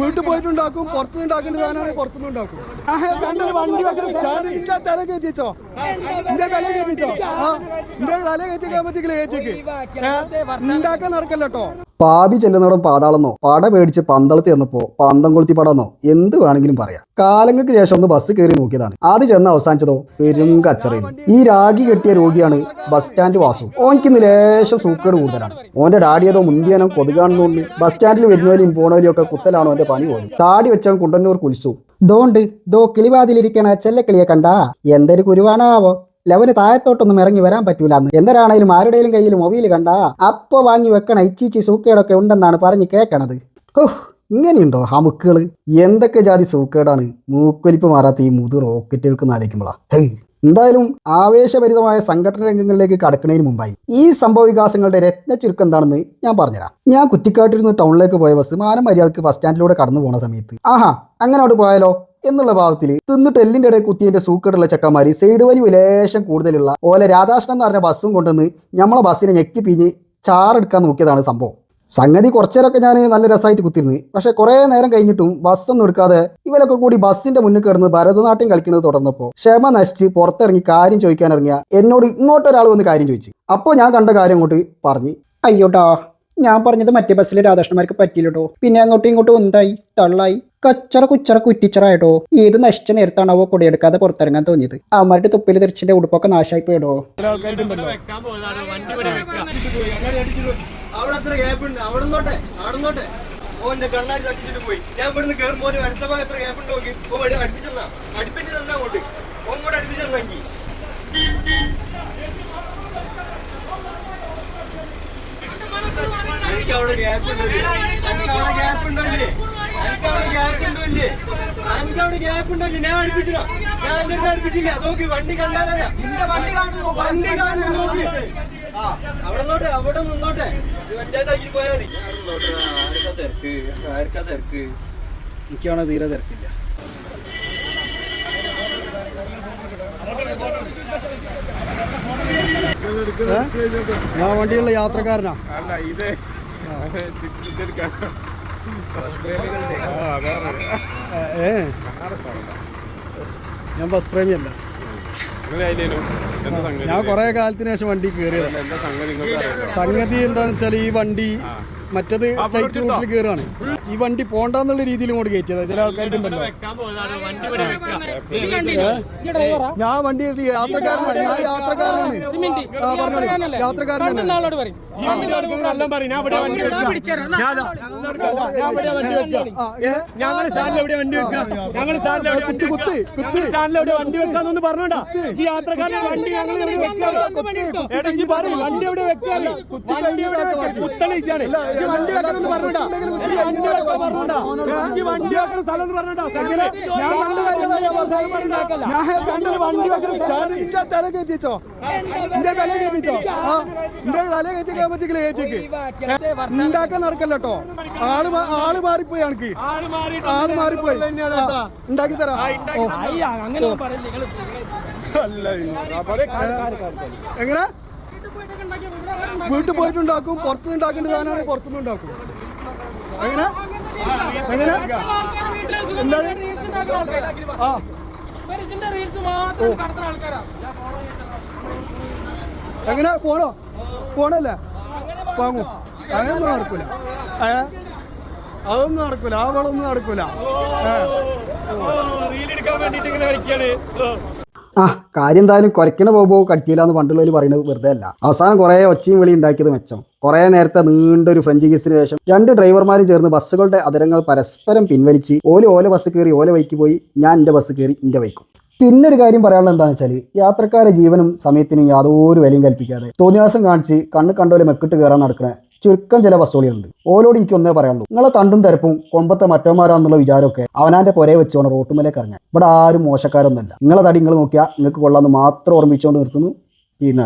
വീട്ടിൽ പോയിട്ടുണ്ടാക്കും പുറത്തുനിന്ന് ഉണ്ടാക്കേണ്ട സാധനമാണ് പുറത്തുനിന്ന് ഉണ്ടാക്കും. വണ്ടി നിന്റെ തല കയറ്റിച്ചോ? നിന്റെ തല കയറ്റിച്ചോ? ആ നിന്റെ തല കയറ്റിക്കാൻ പറ്റില്ല കയറ്റിക്ക്. ഉണ്ടാക്കാൻ നടക്കല്ലോ പാപി ചെല്ലുന്നിടം പാതാളെന്നോ പട പേടിച്ച് പന്തളത്ത് ചെന്നപ്പോ പന്തം കൊളുത്തി പടന്നോ എന്ത് വേണമെങ്കിലും പറയാം. കാലങ്ങൾക്ക് ശേഷം ഒന്ന് ബസ് കയറി നോക്കിയതാണ്. ആദ്യം ചെന്ന് അവസാനിച്ചതോ പെരും കച്ചറയും ഈ രാഗി കെട്ടിയ രോഗിയാണ് ബസ് സ്റ്റാൻഡ് വാസു. ഓൻക്ക് നിലേശം ലേശം സൂക്കേട് കൂടുതലാണ്. ഓന്റെ ഡാഡിയതോ മുന്തിയനോ കൊതുകാണെന്നുകൊണ്ട് ബസ് സ്റ്റാൻഡിൽ വരുന്നവരെയും പോണവരെയും ഒക്കെ കുത്തലാണോ ഓന്റെ പണി പോലും. താടി വെച്ചവൻ കുണ്ടന്നൂർ കുലിച്ചു. ദോണ്ട് ദോ കിളിവാതിലിരിക്കണ ചെല്ലക്കിളിയെ കണ്ടാ. എന്തൊരു കുരുവാണാവോ? ലവന് താഴത്തോട്ടൊന്നും ഇറങ്ങി വരാൻ പറ്റൂല എന്തരാണേലും ആരുടെയും കയ്യിൽ മൊബൈൽ കണ്ടാ അപ്പൊ വാങ്ങി വെക്കണ ഇച്ചിച്ചി സൂക്കേടൊക്കെ ഉണ്ടെന്നാണ് പറഞ്ഞ് കേൾക്കണത് ഓഹ് ഇങ്ങനെയുണ്ടോ ആ മുക്കുകൾ എന്തൊക്കെ ജാതി സൂക്കേടാണ്? മൂക്കൊലിപ്പ് മാറാത്ത ഈ മുതു റോക്കറ്റുകൾക്ക് നാലേക്കുമ്പോളാ. ഹേയ് എന്തായാലും ആവേശഭരിതമായ സംഘടന രംഗങ്ങളിലേക്ക് കടക്കുന്നതിന് മുമ്പായി. ഈ സംഭവ വികാസങ്ങളുടെ രത്ന ചുരുക്കം എന്താണെന്ന് ഞാൻ പറഞ്ഞുതരാം. ഞാൻ കുറ്റിക്കാട്ടിൽ നിന്ന് ടൗണിലേക്ക് പോയ ബസ് മാനം മര്യാദയ്ക്ക് ബസ് സ്റ്റാൻഡിലൂടെ കടന്നു പോണ സമയത്ത്. ആഹാ അങ്ങനെ പോയാലോ? എന്നുള്ള ഭാഗത്തിൽ തിന്നിട്ട് എല്ലിന്റെ ഇടയിൽ കുത്തിയതിന്റെ സൂക്കേടുള്ള ചെക്കന്മാര് സൈഡ് വലി ലേശം കൂടുതലുള്ള ഓലെ രാധാകൃഷ്ണൻ എന്ന് പറഞ്ഞ ബസ്സും കൊണ്ടുവന്ന് നമ്മളെ ബസ്സിനെ ഞെക്കി പിഞ്ഞ് ചാറെടുക്കാൻ നോക്കിയതാണ് സംഭവം. സംഗതി കുറച്ചേരൊക്കെ ഞാൻ നല്ല രസമായിട്ട് കുത്തിരുന്നു പക്ഷെ കുറേ നേരം കഴിഞ്ഞിട്ടും ബസ്സൊന്നും എടുക്കാതെ ഇവരൊക്കെ കൂടി ബസ്സിന്റെ മുന്നിൽ കിടന്ന് ഭരതനാട്യം കളിക്കുന്നത് തുടർന്നപ്പോൾ ക്ഷമ നശിച്ച് പുറത്തിറങ്ങി കാര്യം ചോദിക്കാൻ ഇറങ്ങിയ എന്നോട് ഇങ്ങോട്ടൊരാൾ വന്ന് കാര്യം ചോദിച്ചു. അപ്പോൾ ഞാൻ കണ്ട കാര്യം അങ്ങോട്ട് പറഞ്ഞു. അയ്യോട്ടോ ഞാൻ പറഞ്ഞത് മറ്റേ ബസ്സിൽ രാധാകൃഷ്ണന്മാർക്ക് പറ്റിയില്ലട്ടോ പിന്നെ അങ്ങോട്ടും ഇങ്ങോട്ടും എന്തായി തള്ളായി കച്ചറ കുച്ചറ കുറ്റിച്ചറായിട്ടോ ഏത് നശിച്ച നേരത്താണാവോ കൊടിയെടുക്കാതെ പുറത്തിറങ്ങാൻ തോന്നിയത് അവന്മാരുടെ തുപ്പിൽ തിരിച്ചിന്റെ ഉടുപ്പൊക്കെ നാശമായി പോയിടോ നിന്നോട്ടെ അവിടെ നിന്നോട്ടെ ഓന്റെ കണ്ണാടി തട്ടിച്ചിട്ട് പോയി ഞാൻ ഇവിടുന്ന് കയറുമ്പോ ഒരു അടുത്ത ഭാഗം എത്ര ഗ്യാപ്പ് ഉണ്ട് നോക്കി ഓ വഴി അടുപ്പിച്ചെന്നാ അടുപ്പിച്ച് തന്നാ അങ്ങോട്ട് ഓൻ കൂടെ അടുപ്പിച്ചെന്നെങ്കിൽ എനിക്ക് അവിടെ ഗ്യാപ്പ് ഗ്യാപ്പ് ഗ്യാപ്പ് ഞാൻ അടുപ്പിച്ചില്ല. ഞാൻ എന്റെ അടുത്ത് അടുപ്പിച്ചില്ല. നോക്കി വണ്ടി വണ്ടി കാണുന്നു വണ്ടി കാണുന്നു നോക്കി. ആ അവിടെ നിന്നോട്ടെ അവിടെ നിന്നോട്ടെ. ഇത് മറ്റേ തയ്യിൽ പോയാൽ ആർക്കാ തിരക്ക്? ആർക്കാ തിരക്ക്? എനിക്കാണ് തീരെ തിരക്കില്ല. ഞാൻ വണ്ടിയുള്ള യാത്രക്കാരനാ? അല്ല ഇത് ഏ ഞാൻ ബസ് പ്രേമിയല്ല. ഞാൻ കുറെ കാലത്തിന് ശേഷം വണ്ടി കയറിയതാണ് എന്താ സംഗതി എന്താണെന്ന് അറിയാം സംഗതി എന്താന്ന് വെച്ചാൽ ഈ വണ്ടി മറ്റത് സ്ട്രൈറ്റ് റൂട്ടിൽ കയറുകയാണ് ഈ വണ്ടി പോണ്ടെന്നുള്ള രീതിയിൽ ഇങ്ങോട്ട് കയറ്റിയത്. ചില ആൾക്കാരുണ്ടല്ലോ ഞാൻ വണ്ടി യാത്രക്കാരനാണ്. ഞാൻ യാത്രക്കാരനാണ്. പറഞ്ഞോളി. യാത്രക്കാരനാണ് സാറിന് എവിടെ വണ്ടി വെക്കാം. കുത്തി കുത്തി കുത്തി. എവിടെ വണ്ടി വെക്കാന്നൊന്ന് പറഞ്ഞോണ്ടാ. ഈ യാത്രക്കാരന്റെ വണ്ടി ഞങ്ങൾ എടാ ഈ പറയും വണ്ടി എവിടെ വെക്കാതെ വണ്ടി എവിടെ വെക്കാം. കുത്തലിച്ചാണ് ഈ വണ്ടി വെക്കാനൊന്ന് പറഞ്ഞോടാ ഈ വണ്ടി വെക്കാൻ പറഞ്ഞോണ്ടാ. ഈ വണ്ടി വെക്കുന്ന സ്ഥലം എന്ന് പറഞ്ഞോടാ ഞാൻ കണ്ട ഞാൻ കണ്ടത് വണ്ടി വെക്കണം നിന്റെ തല കയറ്റിച്ചോ? നിന്റെ തല കയറ്റിച്ചോ? നിന്റെ തല കയറ്റിക്കാൻ പറ്റില്ല കയറ്റിക്ക് ഉണ്ടാക്കാൻ നടക്കല്ലോ ആൾ മാ- ആൾ മാറിപ്പോയി എനിക്ക് ആൾ മാറി ആൾ മാറിപ്പോയി. ഉണ്ടാക്കി തരാം. അല്ല എങ്ങനെ? വീട്ടിൽ പോയിട്ടുണ്ടാക്കും പുറത്തുനിന്ന് ഉണ്ടാക്കേണ്ട സാധനമാണ് പുറത്തുനിന്ന് ഉണ്ടാക്കും. എങ്ങനെ? എങ്ങനെ? എന്താണ്? ആ. എങ്ങനെ? ഫോണോ? ഫോണല്ലേ? വാങ്ങൂ അതൊന്നും നടക്കൂല. ഏ? അതൊന്നും നടക്കൂല. ആ വളമൊന്നും നടക്കൂല. ആ കാര്യം എന്തായാലും കുറയ്ക്കണ പോകുമ്പോൾ കടിക്കില്ല എന്ന് പണ്ടുള്ളവർ പറയുന്നത് വെറുതെ അല്ല. അവസാനം കുറേ ഒച്ചയും വിളി ഉണ്ടാക്കിയത് മെച്ചം. കുറേ നേരത്തെ നീണ്ടൊരു ഫ്രഞ്ച് കേസിന് ശേഷം രണ്ട് ഡ്രൈവർമാരും ചേർന്ന് ബസ്സുകളുടെ അതിരങ്ങൾ പരസ്പരം പിൻവലിച്ച് ഓല ഓല ബസ് കയറി ഓല വൈക്ക് പോയി ഞാൻ എന്റെ ബസ് കയറി എന്റെ വൈക്കും പിന്നെ ഒരു കാര്യം പറയാനുള്ളത് എന്താണെന്ന് വെച്ചാൽ യാത്രക്കാരെ ജീവനും സമയത്തിനും യാതൊരു വിലയും കൽപ്പിക്കാതെ തോന്നിയാസം കാണിച്ച് കണ്ണ് കണ്ടോലെ മെക്കിട്ട് കയറാൻ നടക്കണ ചുരുക്കം ചില ബസ്സുകളുണ്ട് ഓലോട് എനിക്ക് ഒന്നേ പറയാനുള്ളൂ. നിങ്ങളെ തണ്ടും തിരപ്പും കൊമ്പത്തെ മറ്റോമാരാന്നുള്ള വിചാരമൊക്കെ അവനാന്റെ പുരയെ വെച്ചോണം റോട്ടുമലേക്ക് ഇറങ്ങാൻ ഇവിടെ ആരും മോശക്കാരൊന്നുമല്ല. നിങ്ങളെ തടി നിങ്ങൾ നോക്കിയാൽ നിങ്ങൾക്ക് കൊള്ളാമെന്ന് മാത്രം ഓർമ്മിച്ചുകൊണ്ട് നിർത്തുന്നു. പിന്നെ